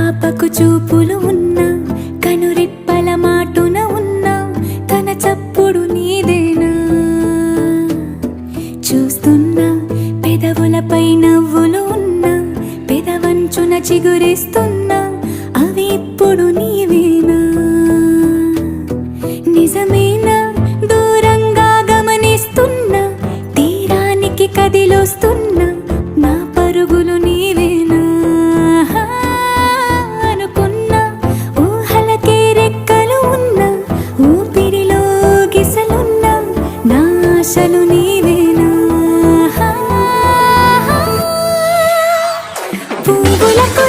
పాపకు చూపులు ఉన్నా కనురిప్పల మాటున ఉన్నా తన చప్పుడు నీదేనా? చూస్తున్నా పెదవులపై నవ్వులు ఉన్నా పెదవంచున చిగురిస్తున్నా అవి ఇప్పుడు నీవేనా? నిజమేనా? దూరంగా గమనిస్తున్నా తీరానికి కదిలొస్తున్నా అసలు నీవేనా? పువ్వులకు